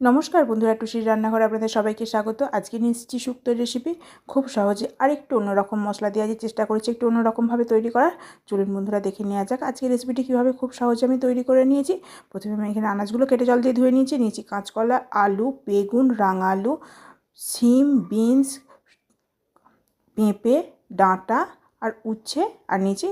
নমস্কার বন্ধুরা টুসির রান্নাঘরে আপনাদের সবাইকে স্বাগত। আজকে নিয়ে এসেছি শুক্তোর রেসিপি খুব সহজে আর একটু অন্যরকম মশলা দিয়ে আজকে চেষ্টা করেছি, একটু অন্যরকমভাবে তৈরি করার। চলুন বন্ধুরা, দেখে নেওয়া যাক আজকে রেসিপিটি কীভাবে খুব সহজে আমি তৈরি করে নিয়েছি। প্রথমে আমি এখানে আনাজগুলো কেটে জল দিয়ে ধুয়ে নিয়েছি। নিয়েছি কাঁচকলা, আলু, বেগুন, রাঙালু সিম বিনস, পেঁপে, ডাঁটা আর উচ্ছে। আর নিচে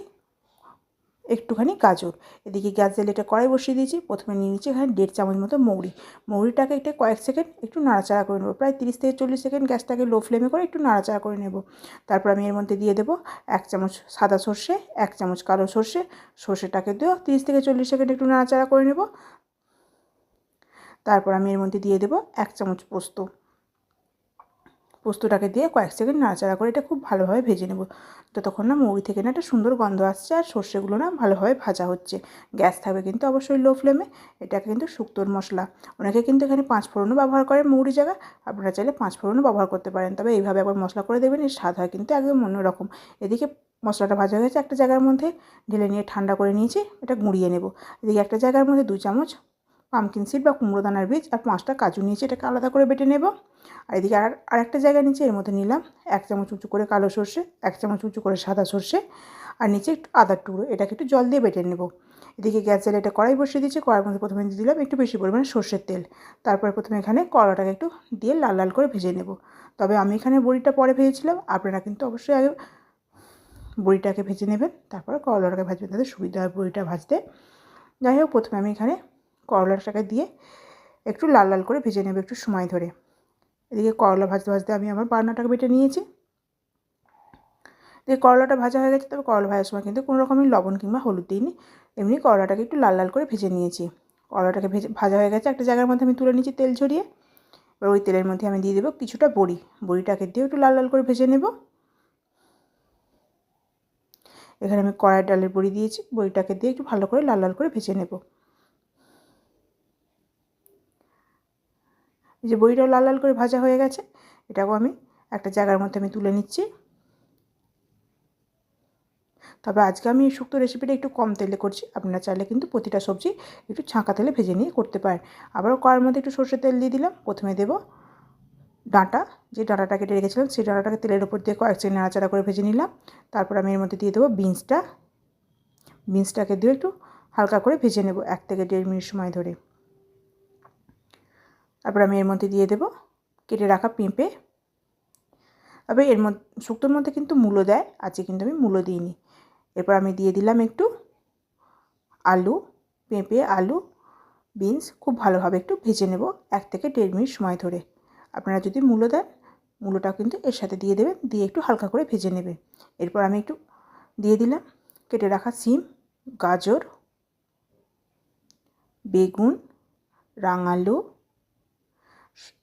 একটুখানি গাজর। এদিকে গ্যাস জ্বালিয়ে এটা কড়াই বসিয়ে দিয়েছি। প্রথমে নিয়ে নিচ্ছি এখানে দেড় চামচ মতো মৌরি। মৌরিটাকে এটা কয়েক সেকেন্ড একটু নাড়াচাড়া করে নেব। প্রায় তিরিশ থেকে চল্লিশ সেকেন্ড গ্যাসটাকে লো ফ্লেমে করে একটু নাড়াচাড়া করে নেব। তারপর আমি এর মধ্যে দিয়ে দেবো এক চামচ সাদা সর্ষে, এক চামচ কালো সর্ষে। সর্ষেটাকে দিয়েও তিরিশ থেকে চল্লিশ সেকেন্ড একটু নাড়াচাড়া করে নেব। তারপর আমি এর মধ্যে দিয়ে দেবো এক চামচ পোস্ত। পোস্তটাকে দিয়ে কয়েক সেকেন্ড নাড়াচাড়া করে এটা খুব ভালোভাবে ভেজে নেব। ততক্ষণ না মৌরি থেকে না একটা সুন্দর গন্ধ আসছে আর সর্ষেগুলো না ভালোভাবে ভাজা হচ্ছে। গ্যাস থাকবে কিন্তু অবশ্যই লো ফ্লেমে। এটা কিন্তু শুক্তোর মশলা। অনেকে কিন্তু এখানে পাঁচ ফোড়নও ব্যবহার করে মৌরি জায়গা আপনারা চাইলে পাঁচ ফোড়নও ব্যবহার করতে পারেন। তবে এইভাবে একবার মশলা করে দেবেন, এর স্বাদ হয় কিন্তু একদম অন্যরকম। এদিকে মশলাটা ভাজা হয়েছে একটা জায়গার মধ্যে। ঢেলে নিয়ে ঠান্ডা করে নিয়েছি, এটা গুঁড়িয়ে নেব। এদিকে একটা জায়গার মধ্যে দু চামচ পামকিন সিড বা কুমড়ো দানার বীজ আর পাঁচটা কাজু নিয়েছি, এটাকে আলাদা করে বেটে নেব। আর এদিকে আর, আরেকটা জায়গা নিচে এর মধ্যে নিলাম, এক চামচ উঁচু করে কালো সর্ষে, এক চামচ উঁচু করে সাদা সর্ষে, আর নিচে একটু আদার টুকরো, এটাকে একটু জল দিয়ে বেটে নেব। এদিকে গ্যাস জ্বালে এটা কড়াই বসিয়ে দিয়েছি, কড়াইয়ের মধ্যে প্রথমে দিয়ে দিলাম একটু বেশি পরিমাণে সর্ষের তেল। তারপরে প্রথমে এখানে কড়াটাকে একটু দিয়ে লাল লাল করে ভেজে নেব। তবে আমি এখানে বড়িটা পরে ভেজেছিলাম, আপনারা কিন্তু অবশ্যই আগে বড়িটাকে ভেজে নেবেন, তারপর করলাটাকে ভাজবেন তাদের সুবিধা হয় বড়িটা ভাজতে। যাই হোক, প্রথমে আমি এখানে করলাটাকে দিয়ে একটু লাল লাল করে ভেজে নেব একটু সময় ধরে। এদিকে করলা ভাজতে ভাজতে আমি আমার বান্নাটাকে বেটে নিয়েছি। এদিকে করলাটা ভাজা হয়ে গেছে, তবে করলা ভাজার সময় কিন্তু কোনো রকমের লবণ কিংবা হলুদ দিইনি। এমনি করলাটাকে একটু লাল লাল করে ভেজে নিয়েছি। করলাটাকে ভেজে, ভাজা হয়ে গেছে, একটা জায়গার মধ্যে আমি তুলে নিয়েছি তেল ঝরিয়ে। এবার ওই তেলের মধ্যে আমি দিয়ে দেবো কিছুটা বড়ি। বড়িটাকে দিয়ে একটু লাল লাল করে ভেজে নেব। এখানে আমি কড়াই ডালের বড়ি দিয়েছি, বড়িটাকে দিয়ে একটু ভালো করে লাল লাল করে ভেজে নেব। যে বড়িটাও লাল লাল করে ভাজা হয়ে গেছে, এটাকেও আমি একটা জায়গার মধ্যে আমি তুলে নিচ্ছি। তবে আজকে আমি এই শুক্তো রেসিপিটা একটু কম তেলে করছি, আপনারা চাইলে কিন্তু প্রতিটা সবজি একটু ছাঁকা তেলে ভেজে নিয়ে করতে পারেন। আবারও কড়ার মধ্যে একটু সর্ষের তেল দিয়ে দিলাম, প্রথমে দেবো ডাঁটা, যে ডাঁটাটা কেটে রেখেছিলাম সেই ডাঁটাটাকে তেলের উপর দিয়ে কয়েক সেকেন্ড নাড়াচাড়া করে ভেজে নিলাম। তারপর আমি এর মধ্যে দিয়ে দেবো বিনসটা, বিনসটাকে দিয়ে একটু হালকা করে ভেজে নেব, এক থেকে দেড় মিনিট সময় ধরে। তারপর আমি এর মধ্যে দিয়ে দেবো কেটে রাখা পেঁপে। তবে এর মধ্যে, শুক্তোর মধ্যে কিন্তু মূলো দেয়, আজকে কিন্তু আমি মূলো দিইনি। এরপর আমি দিয়ে দিলাম একটু আলু, পেঁপে, আলু, বিনস, খুব ভালোভাবে একটু ভেজে নেব এক থেকে দেড় মিনিট সময় ধরে। আপনারা যদি মূলো দেন, মূলোটাও কিন্তু এর সাথে দিয়ে দেবেন, দিয়ে একটু হালকা করে ভেজে নেবে এরপর আমি একটু দিয়ে দিলাম কেটে রাখা সিম, গাজর, বেগুন, রাঙালু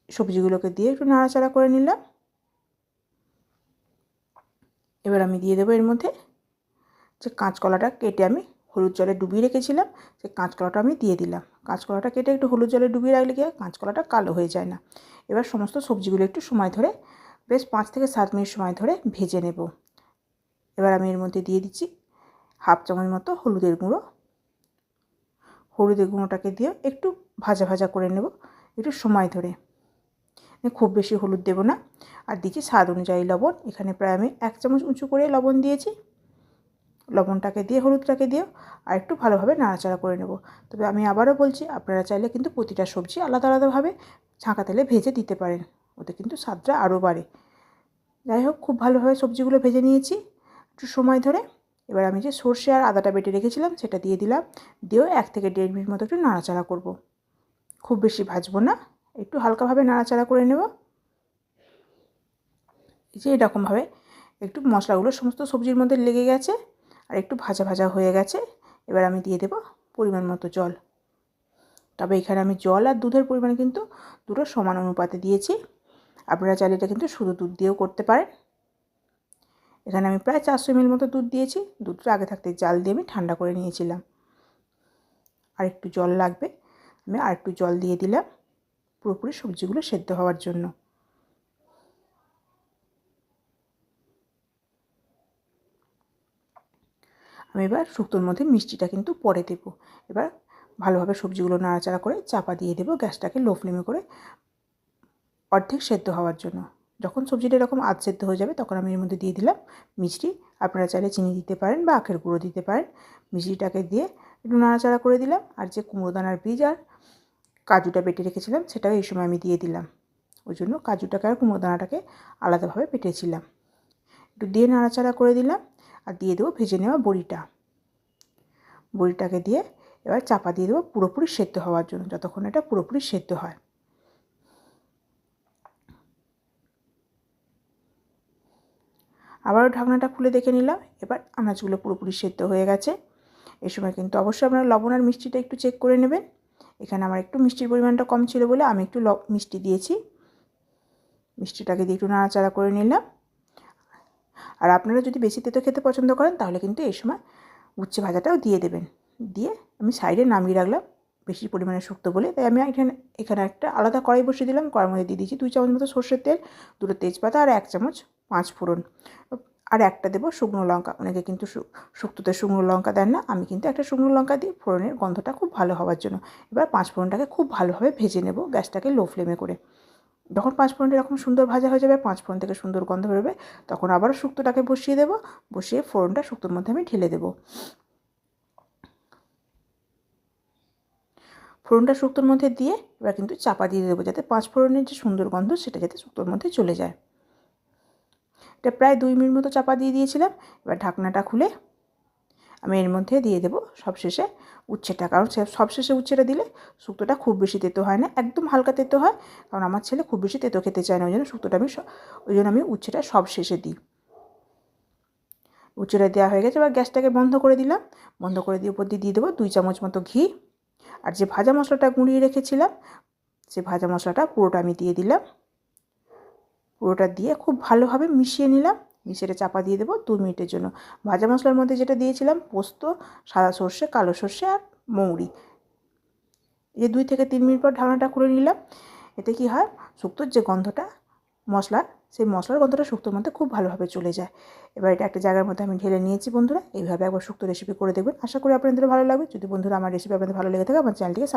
সবজিগুলোকে দিয়ে একটু নাড়াচাড়া করে নিলাম। এবার আমি দিয়ে দেবো এর মধ্যে যে কাঁচকলাটা কেটে আমি হলুদ জলে ডুবিয়ে রেখেছিলাম, সেই কাঁচকলাটা আমি দিয়ে দিলাম। কাঁচকলাটা কেটে একটু হলুদ জলে ডুবিয়ে রাখলে কি কাঁচকলাটা কালো হয়ে যায় না। এবার সমস্ত সবজিগুলো একটু সময় ধরে, বেশ পাঁচ থেকে সাত মিনিট সময় ধরে ভেজে নেব। এবার আমি এর মধ্যে দিয়ে দিচ্ছি হাফ চামচ মতো হলুদের গুঁড়ো। হলুদের গুঁড়োটাকে দিয়ে একটু ভাজা ভাজা করে নেব, একটু সময় ধরে। খুব বেশি হলুদ দেবো না। আর দিচ্ছি স্বাদ অনুযায়ী লবণ। এখানে প্রায় আমি এক চামচ উঁচু করে লবণ দিয়েছি। লবণটাকে দিয়ে, হলুদটাকে দিয়েও আর একটু ভালোভাবে নাড়াচাড়া করে নেব। তবে আমি আবারও বলছি, আপনারা চাইলে কিন্তু প্রতিটা সবজি আলাদা আলাদাভাবে ছাঁকা তেলে ভেজে দিতে পারেন। ওতে কিন্তু স্বাদটা আরও বাড়ে। যাই হোক, খুব ভালোভাবে সবজিগুলো ভেজে নিয়েছি একটু সময় ধরে। এবার আমি যে সর্ষে আর আদাটা বেটে রেখেছিলাম, সেটা দিয়ে দিলাম। দিয়েও এক থেকে দেড় মিনিট মতো একটু নাড়াচাড়া করব। খুব বেশি ভাজবো না। একটু হালকাভাবে নাড়াচাড়া করে নেব। এই যে এরকমভাবে একটু মশলাগুলো সমস্ত সবজির মধ্যে লেগে গেছে আর একটু ভাজা ভাজা হয়ে গেছে। এবার আমি দিয়ে দেব পরিমাণ মতো জল। তবে এখানে আমি জল আর দুধের পরিমাণ কিন্তু দুটো সমান অনুপাতে দিয়েছি। আপনারা চাইলে এটা কিন্তু শুধু দুধ দিয়েও করতে পারেন। এখানে আমি প্রায় চারশো এমএল মতো দুধ দিয়েছি। দুধটা আগে থাকতে জাল দিয়ে আমি ঠান্ডা করে নিয়েছিলাম। আর একটু জল লাগবে। আমি আর একটু জল দিয়ে দিলাম। পুরোপুরি সবজিগুলো সেদ্ধ হওয়ার জন্য। আমি এবার শুক্তোর মধ্যে মিষ্টিটা কিন্তু পরে দেবো। এবার ভালোভাবে সবজিগুলো নাড়াচাড়া করে চাপা দিয়ে দেবো গ্যাসটাকে লো ফ্লেমে করে অর্ধেক সেদ্ধ হওয়ার জন্য। যখন সবজিটা এরকম আধ সেদ্ধ হয়ে যাবে তখন আমি এর মধ্যে দিয়ে দিলাম মিষ্টি। আপনারা চাইলে চিনি দিতে পারেন বা আখের গুঁড়ো দিতে পারেন। মিষ্টিটাকে দিয়ে একটু নাড়াচাড়া করে দিলাম। আর যে কুমড়ো দানার বীজ আর কাজুটা বেটে রেখেছিলাম, সেটাও এই সময় আমি দিয়ে দিলাম। ওই জন্য কাজুটাকে আর কুমড়ো দানাটাকে আলাদাভাবে বেটেছিলাম। একটু দিয়ে নাড়াচাড়া করে দিলাম আর দিয়ে দেবো ভেজে নেওয়া বড়িটা। বড়িটাকে দিয়ে এবার চাপা দিয়ে দেবো পুরোপুরি সেদ্ধ হওয়ার জন্য, যতক্ষণ এটা পুরোপুরি সেদ্ধ হয়। আবারও ঢাকনাটা খুলে দেখে নিলাম, এবার আনাজগুলো পুরোপুরি সেদ্ধ হয়ে গেছে। এই সময় কিন্তু অবশ্যই আপনারা লবণ আর মিষ্টিটা একটু চেক করে নেবেন। এখানে আমার একটু মিষ্টির পরিমাণটা কম ছিল বলে আমি একটু মিষ্টি দিয়েছি। মিষ্টিটাকে দিয়ে একটু নাড়াচাড়া করে নিলাম। আর আপনারা যদি বেশি তেতো খেতে পছন্দ করেন, তাহলে কিন্তু এই সময় উচ্ছে ভাজাটাও দিয়ে দেবেন। দিয়ে আমি সাইডে নামিয়ে রাখলাম বেশি পরিমাণে শুক্তো বলে। তাই আমি এখানে এখানে একটা আলাদা কড়াই বসিয়ে দিলাম। কড়ার মধ্যে দিয়ে দিয়েছি দুই চামচ মতো সর্ষের তেল, দুটো তেজপাতা আর এক চামচ পাঁচ ফোড়ন। আর একটা দেবো শুকনো লঙ্কা। অনেকে কিন্তু শুক্তোতে শুকনো লঙ্কা দেন না। আমি কিন্তু একটা শুকনো লঙ্কা দিই, ফোড়নের গন্ধটা খুব ভালো হওয়ার জন্য। এবার পাঁচ ফোড়নটাকে খুব ভালোভাবে ভেজে নেব গ্যাসটাকে লো ফ্লেমে করে। যখন পাঁচ ফোড়নটা এরকম সুন্দর ভাজা হয়ে যাবে, পাঁচ ফোড়ন থেকে সুন্দর গন্ধ বেরোবে, তখন আবারও শুক্তোটাকে বসিয়ে দেবো। বসিয়ে ফোড়নটা শুক্তোর মধ্যে আমি ঢেলে দেবো। ফোড়নটা শুক্তোর মধ্যে দিয়ে এবার কিন্তু চাপা দিয়ে দেবো, যাতে পাঁচ ফোড়নের যে সুন্দর গন্ধ, সেটা যাতে শুক্তোর মধ্যে চলে যায়। এটা প্রায় দুই মিনিট মতো চাপা দিয়ে দিয়েছিলাম। এবার ঢাকনাটা খুলে আমি এর মধ্যে দিয়ে দেবো সবশেষে উচ্ছেটা কারণ সবশেষে উচ্ছেটা দিলে শুক্তোটা খুব বেশি তেতো হয় না, একদম হালকা তেতো হয়। কারণ আমার ছেলে খুব বেশি তেতো খেতে চায় না, ওই জন্য শুক্তোটা আমি ওই জন্য আমি উচ্ছেটা সব শেষে দিই। উচ্ছেটা দেওয়া হয়ে গেছে, এবার গ্যাসটাকে বন্ধ করে দিলাম। বন্ধ করে দিয়ে উপর দিয়ে দিয়ে দেবো দুই চামচ মতো ঘি। আর যে ভাজা মশলাটা গুঁড়িয়ে রেখেছিলাম, সে ভাজা মশলাটা পুরোটা আমি দিয়ে দিলাম। পুরোটা দিয়ে খুব ভালোভাবে মিশিয়ে নিলাম। মিশিয়ে চাপা দিয়ে দেবো দু মিনিটের জন্য। ভাজা মশলার মধ্যে যেটা দিয়েছিলাম, পোস্ত, সাদা সর্ষে, কালো সর্ষে আর মৌরি। এই দুই থেকে তিন মিনিট পর ঢাকনাটা খুলে নিলাম। এতে কি হয়, শুক্তোর যে গন্ধটা, মশলার, সেই মশলার গন্ধটা শুক্তোর মধ্যে খুব ভালোভাবে চলে যায়। এবার এটা একটা জায়গার মধ্যে আমি ঢেলে নিয়েছি বন্ধুরা। এইভাবে একবার শুক্তো রেসিপি করে দেখবেন। আশা করি আপনাদের ভালো লাগবে। যদি বন্ধুরা আমার রেসিপি আপনাদের ভালো লেগে থাকে, আমার চ্যানেলটিকে